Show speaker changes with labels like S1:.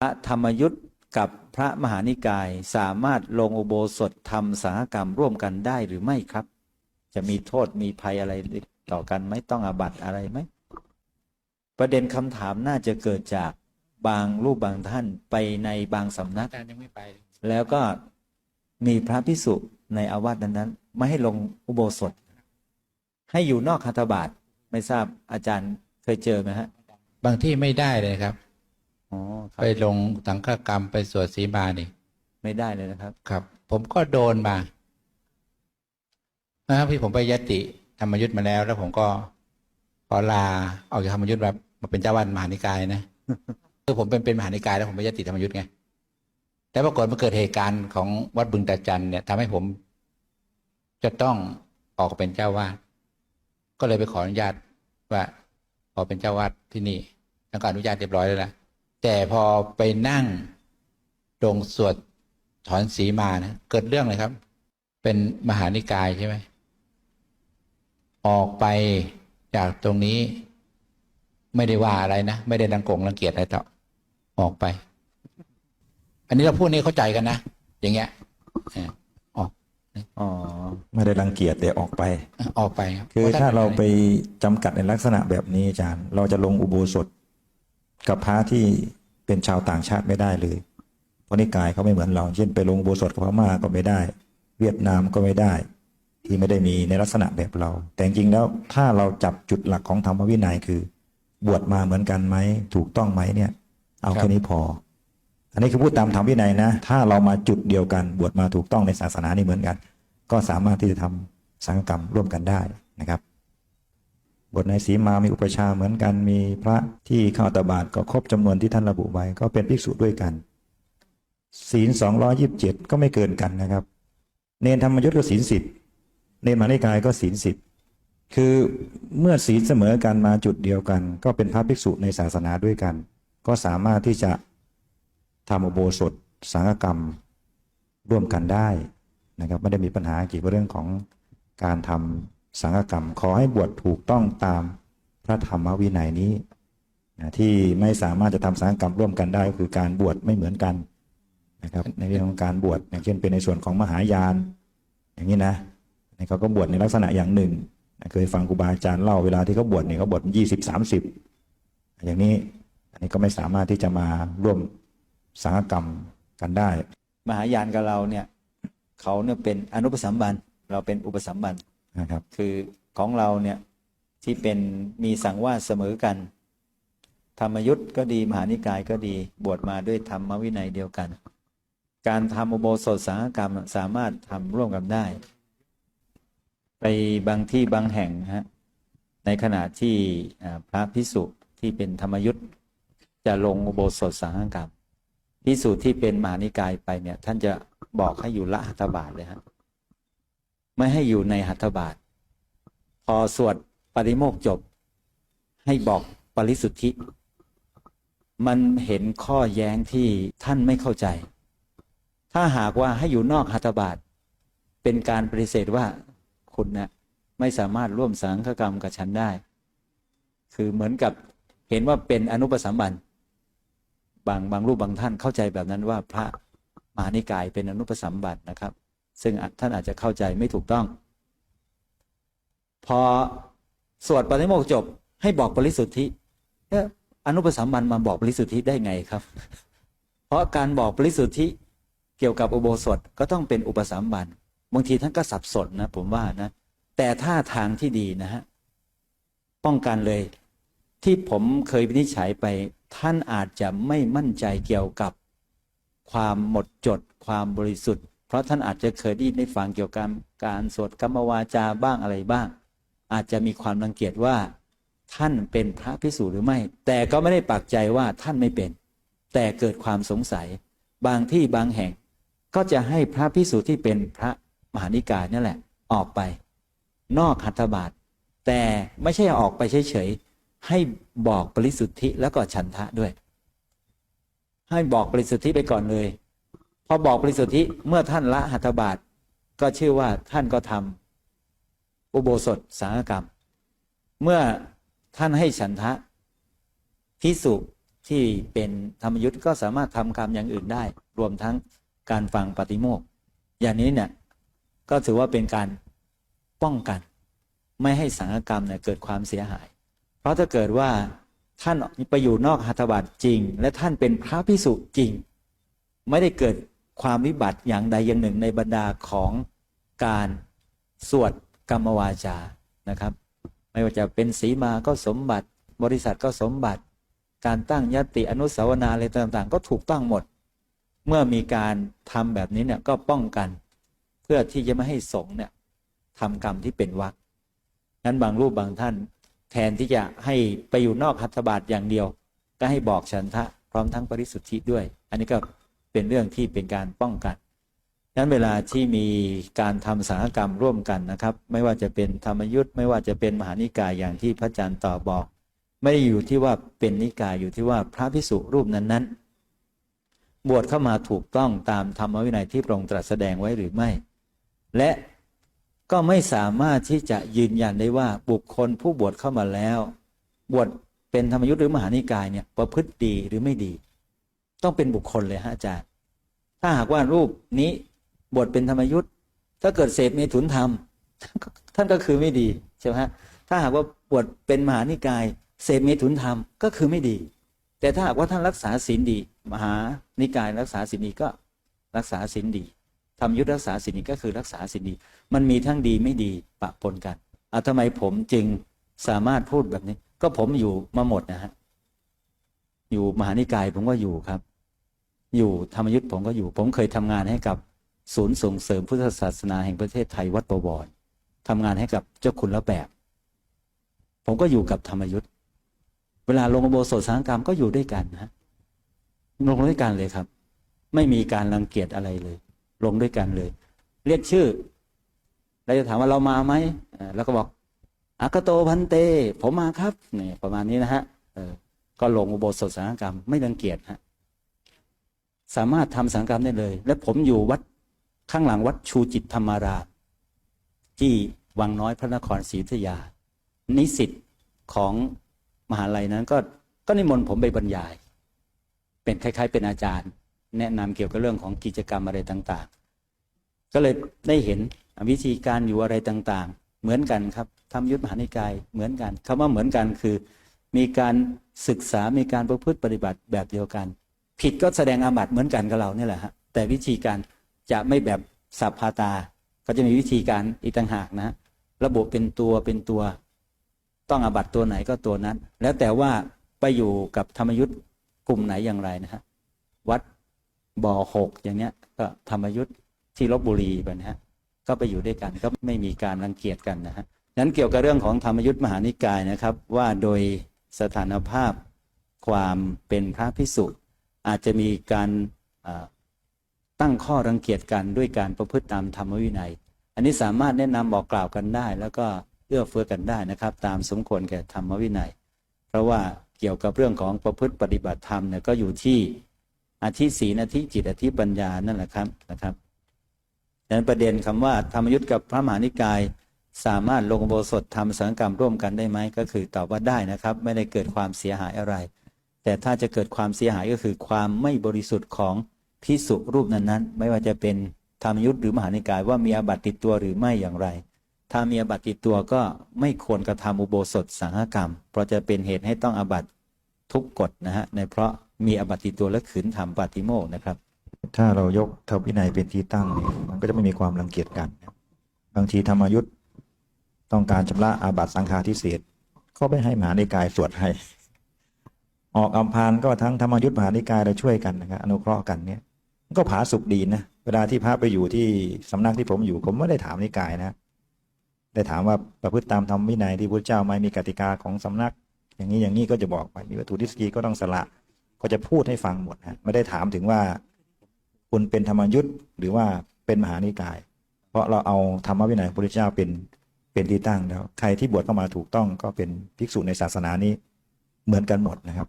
S1: พระธรรมยุทธ์กับพระมหานิกายสามารถลงอุโบสถทำสังฆกรรมร่วมกันได้หรือไม่ครับ จะมีโทษมีภัยอะไรต่อกันไหมต้องอาบัติอะไรไหมประเด็นคำถามน่าจะเกิดจากบางรูปบางท่านไปในบางสำนัก
S2: อาจารย์ยังไม่ไปเลย
S1: แล้วก็มีพระพิสุในอาวาสนั้นๆไม่ให้ลงอุโบสถ ให้อยู่นอกคาถบาทไม่ทราบอาจารย์เคยเจอไหมฮะ
S2: บางที่ไม่ได้เลยครับ
S1: อ๋อครับ
S2: ไปลงสังฆกรรมไปสวดสีมานี่
S1: ไม่ได้เลยนะครับ
S2: ครับ ผมก็โดนมานะครับพี่ผมไปยติธรรมยุทธ์มาแล้ว แล้วผมก็ขอลาออกจากธรรมยุทธ์แบบมาเป็นเจ้าวันมหานิกายนะคือผมเป็นเป็นมหานิกายแล้วผมไปยติธรรมยุทธ์ไงแต่ปรากฏมันเกิดเหตุการณ์ของวัดบึงตาจันเนี่ยทำให้ผม จะต้องออกเป็นเจ้าวาดก็เลยไปขออนุญาตว่าขอเป็นเจ้าวาดที่นี่แล้วก็อนุญาตเรียบร้อยแล้วนะ แต่พอไปนั่งตรงสวดถอนสีมานะเกิดเรื่องเลยครับ เป็นมหานิกายใช่ไหมออกไปจากตรงนี้ไม่ได้ว่าอะไรนะ ไม่ได้รังกงรังเกียจอะไรต่อออกไป อันนี้เราพูดนี่เข้าใจกันนะ อย่างเงี้ยเออออก
S1: อ๋อ
S3: ไม่ได้รังเกียจแต่ออกไป
S2: ออกไปรับ
S3: คือ
S2: พะ
S3: ถ้าเรา
S2: ท่น
S3: ไปจำกัดในลักษณะแบบนี้อาจารย์ เราจะลงอุโบสถ กับพระที่เป็นชาวต่างชาติไม่ได้เลย เพราะนิกายเขาไม่เหมือนเรา เช่นไปลงอุโบสถกับพม่าก็ไม่ได้ เวียดนามก็ไม่ได้ ที่ไม่ได้มีในลักษณะแบบเรา แต่จริงแล้วถ้าเราจับจุดหลักของธรรมวินัยคือบวชมาเหมือนกันไหมถูกต้องไหมเนี่ย เอาแค่นี้พอ อันนี้คือพูดตามธรรมวินัยนะ ถ้าเรามาจุดเดียวกัน บวชมาถูกต้องในศาสนานี้เหมือนกัน ก็สามารถที่จะทำสังฆกรรมร่วมกันได้นะครับ บทในสีมามีอุปชาเหมือนกันมีพระที่เข้าตบาทก็ครบจำนวนที่ท่านระบุไว้ก็เป็นภิกษุด้วยกัน ศีลสองร้อยิบเจ็ดก็ไม่เกินกันนะครับ เนนธรรมยุทธก็ศีลสิบเนนมานิกายก็ศีลสิบคือเมื่อศีลเสมอกันมาจุดเดียวกัน ก็เป็นพระภิกษุในศาสนาด้วยกัน ก็สามารถที่จะทำอุโบสถสังฆกรรมร่วมกันได้นะครับไม่ได้มีปัญหาเกี่ยวกับเรื่องของการทำ สังฆกรรม ขอให้บวชถูกต้องตามพระธรรมวินัยนี้นะที่ไม่สามารถจะทำสังฆกรรมร่วมกันได้ก็คือการบวชไม่เหมือนกันนะครับ ในเรื่องของการบวชอย่างเช่นเป็นในส่วนของมหายาน อย่างนี้นะเขาก็บวชในลักษณะอย่างหนึ่งเคยฟังครูบาอาจารย์เล่าเวลาที่เขาบวชเนี่ยเขาบวชยี่สิบสามสิบอย่างนี้อันนี้ก็ไม่สามารถที่จะมาร่วมสังฆกรรมกันได้
S1: มหายานกับเราเนี่ยเขาเนี่ยเป็นอนุปสัมบันเราเป็นอุปสัมบัน
S3: นะครับ
S1: คือของเราเนี่ยที่เป็นมีสังวาสเสมอกัน ธรรมยุทธ์ก็ดีมหานิกายก็ดีบวชมาด้วยธรรมวินัยเดียวกัน การทำอุโบสถสังฆกรรมสามารถทำร่วมกันได้ ไปบางที่บางแห่งฮะในขณะที่พระพิสุที่เป็นธรรมยุทธ์จะลงอุโบสถสังฆกรรมพิสุที่เป็นมหานิกายไปเนี่ยท่านจะบอกให้อยู่ละหัตถบาทเลยฮะ ไม่ให้อยู่ในหัตถบาท พอสวดปริโมกจบ ให้บอกปริสุทธิ มันเห็นข้อแย้งที่ท่านไม่เข้าใจ ถ้าหากว่าให้อยู่นอกหัตถบาท เป็นการปฏิเสธว่าคุณนะไม่สามารถร่วมสังฆกรรมกับฉันได้ คือเหมือนกับเห็นว่าเป็นอนุปสัมบันบางบางรูปบางท่านเข้าใจแบบนั้นว่าพระมหานิกายเป็นอนุปสัมบัตินะครับ ซึ่งท่านอาจจะเข้าใจไม่ถูกต้อง พอสวดปฏิโมกจบให้บอกปริสุทธิเอ๊ะอนุปสัมบันมาบอกปริสุทธิได้ไงครับ เพราะการบอกปริสุทธิเกี่ยวกับอุโบสถก็ต้องเป็นอุปสัมบันบางทีท่านก็สับสนนะ ผมว่านะ แต่ถ้าทางที่ดีนะฮะป้องกันเลยที่ผมเคยวินิจฉัยไป ท่านอาจจะไม่มั่นใจเกี่ยวกับความหมดจด ความบริสุทธิ์ เพราะท่านอาจจะเคยได้ยินได้ฟังเกี่ยวกับการสวดกรรมวาจาบ้างอะไรบ้าง อาจจะมีความรังเกียจว่า ท่านเป็นพระพิสูจน์หรือไม่ แต่ก็ไม่ได้ปักใจว่าท่านไม่เป็น แต่เกิดความสงสัย บางที่บางแห่ง ก็จะให้พระพิสูจน์ที่เป็นพระมหานิกายนั่นแหละ ออกไป นอกหัตถบาทแต่ไม่ใช่ออกไปเฉยๆให้บอกปริสุทธิแล้วก็ฉันทะด้วย ให้บอกปริสุทธิไปก่อนเลย พอบอกปริสุทธิเมื่อท่านละหัตถบาทก็ชื่อว่าท่านก็ทำอุโบสถสังฆกรรม เมื่อท่านให้ฉันทะพิสุที่เป็นธรรมยุทธ์ก็สามารถทำกรรมอย่างอื่นได้ รวมทั้งการฟังปฏิโมกข์อย่างนี้เนี่ยก็ถือว่าเป็นการป้องกัน ไม่ให้สังฆกรรมเนี่ยเกิดความเสียหาย เพราะถ้าเกิดว่าท่านไปอยู่นอกหัตถบัตจริง และท่านเป็นพระพิสุจริง ไม่ได้เกิด ความวิบัติอย่างใดอย่างหนึ่งในบรรดาของการสวดกรรมวาจานะครับ ไม่ว่าจะเป็นสีมาก็สมบัติ บริษัทก็สมบัติ การตั้งยติอนุสาวนาอะไรต่างๆ ก็ถูกต้องหมด เมื่อมีการทำแบบนี้เนี่ยก็ป้องกัน เพื่อที่จะไม่ให้สงเนี่ยทำกรรมที่เป็นวักนั้นบางรูปบางท่าน แทนที่จะให้ไปอยู่นอกหัตถบาทอย่างเดียว ก็ให้บอกฉันทะพร้อมทั้งปริสุทธิด้วย อันนี้ก็ เป็นเรื่องที่เป็นการป้องกันนั้นเวลาที่มีการทำสังฆกรรมร่วมกันนะครับ ไม่ว่าจะเป็นธรรมยุทธ์ไม่ว่าจะเป็นมหานิกายอย่างที่พระอาจารย์ต่อบอก ไม่ได้อยู่ที่ว่าเป็นนิกายอยู่ที่ว่าพระพิสุรูปนั้นๆ บวชเข้ามาถูกต้องตามธรรมวินัยที่พระองค์ตรัสแสดงไว้หรือไม่ และก็ไม่สามารถที่จะยืนยันได้ว่าบุคคลผู้บวชเข้ามาแล้ว บวชเป็นธรรมยุทธ์หรือมหานิกายเนี่ยประพฤติดีหรือไม่ดี ต้องเป็นบุคคลเลยฮะอาจารย์ ถ้าหากว่ารูปนี้บวชเป็นธรรมยุทธ์ถ้าเกิดเสพเมถุนธรรม ท่านก็คือไม่ดีใช่ไหมฮะถ้าหากว่าบวชเป็นมหานิกาย เสพเมถุนธรรมก็คือไม่ดี แต่ถ้าหากว่าท่านรักษาศีลดี มหานิกายรักษาศีลดีก็รักษาศีลดีธรรมยุทธรักษาศีลดีก็คือรักษาศีลดี มันมีทั้งดีไม่ดีปะปนกันเอาทำไมผมจึงสามารถพูดแบบนี้ ก็ผมอยู่มาหมดนะฮะอยู่มหานิกายผมก็อยู่ครับ อยู่ธรรมยุทธ์ผมก็อยู่ ผมเคยทำงานให้กับศูนย์ส่งเสริมพุทธศาสนาแห่งประเทศไทยวัดประวรทำงานให้กับเจ้าคุณละแบบ ผมก็อยู่กับธรรมยุทธ์เวลาลงอุโบสถสังกรรมก็อยู่ด้วยกันนะลงด้วยกันเลยครับ ไม่มีการรังเกียจอะไรเลย ลงด้วยกันเลย เรียกชื่อเราจะถามว่าเรามาไหมแล้วก็บอกอากโตพันเต ผมมาครับนี่ประมาณนี้นะฮะก็ลงอุโบสถสังกรรมไม่รังเกียจฮะ สามารถทำสังกรรมได้เลย และผมอยู่วัดข้างหลังวัดชูจิตธรรมารามที่วังน้อยพระนครศรีอยุธยา นิสิตของมหาลัยนั้นก็ก็นิมนต์ผมไปบรรยาย เป็นคล้าย ๆ เป็นอาจารย์ แนะนำเกี่ยวกับเรื่องของกิจกรรมอะไรต่างๆ ก็เลยได้เห็นวิธีการอยู่อะไรต่างๆ เหมือนกันครับทำยุทธมหานิกายเหมือนกันคำว่าเหมือนกันคือ มีการศึกษามีการประพฤติปฏิบัติแบบเดียวกัน ผิดก็แสดงอาบัติเหมือนกันกับเราเนี่ยแหละฮะแต่วิธีการจะไม่แบบสัพพาตา ก็จะมีวิธีการอีกต่างหากนะฮะระบุเป็นตัวเป็นตัว ต้องอาบัติตัวไหนก็ตัวนั้น แล้วแต่ว่าไปอยู่กับธรรมยุทธ์กลุ่มไหนอย่างไรนะฮะวัดบ่อหกอย่างเนี้ย ก็ธรรมยุทธ์ที่ลบบุรีไปนะฮะก็ไปอยู่ด้วยกันก็ไม่มีการรังเกียจกันนะฮะนั้นเกี่ยวกับเรื่องของธรรมยุทธ์มหานิกายนะครับ ว่าโดยสถานภาพความเป็นพระพิสุ อาจจะมีการตั้งข้อรังเกียจกันด้วยการประพฤติตามธรรมวินัย อันนี้สามารถแนะนำบอกกล่าวกันได้ แล้วก็เอื้อเฟื้อกันได้นะครับ ตามสมควรแก่ธรรมวินัย เพราะว่าเกี่ยวกับเรื่องของประพฤติปฏิบัติธรรมเนี่ยก็อยู่ที่อาทิศีลอาทิจิตอาทิปัญญานั่นแหละครับนะครับดังนั้นประเด็นคำว่าธรรมยุทธ์กับพระมหานิกาย สามารถลงโบสถทำสังกรรมร่วมกันได้ไหมก็คือตอบว่าได้นะครับ ไม่ได้เกิดความเสียหายอะไร แต่ถ้าจะเกิดความเสียหายก็คือความไม่บริสุทธิ์ของพิสุรูปนั้นๆ ไม่ว่าจะเป็นธรรมยุทธ์หรือมหานิกายว่ามีอาบัติติดตัวหรือไม่อย่างไร ถ้ามีอาบัติติดตัวก็ไม่ควรกระทำอุโบสถสังฆกรรม เพราะจะเป็นเหตุให้ต้องอาบัติทุกกฎนะฮะในเพราะมีอาบัติติดตัวและขืนทำปาติโมกนะครับ
S3: ถ้าเรายกธรรมวินัยเป็นที่ตั้งเนี่ยมันก็จะไม่มีความรังเกียจกัน บางทีธรรมยุทธ์ต้องการชำระอาบัติสังฆาทิเศษก็ไม่ให้มหานิกายสวดให้ ออกอัมพานก็ทั้งธรรมยุทธ์มหานิกายเราช่วยกันนะครับอนุเคราะห์กันเนี่ยก็ผาสุกดีนะเวลาที่พระไปอยู่ที่สำนักที่ผมอยู่ผมไม่ได้ถามนิกายนะ ได้ถามว่าประพฤติตามธรรมวินัยที่พระเจ้าไหมมีกติกาของสำนัก อย่างนี้อย่างนี้ก็จะบอกไปมีวัตถุดิสกีก็ต้องสละก็จะพูดให้ฟังหมดนะไม่ได้ถามถึงว่า คุณเป็นธรรมยุทธ์หรือว่าเป็นมหานิกาย เพราะเราเอาธรรมวินัยพระพุทธเจ้าเป็นเป็นที่ตั้งแล้ว ใครที่บวชเข้ามาถูกต้องก็เป็นภิกษุในศาสนานี้เหมือนกันหมดนะครับ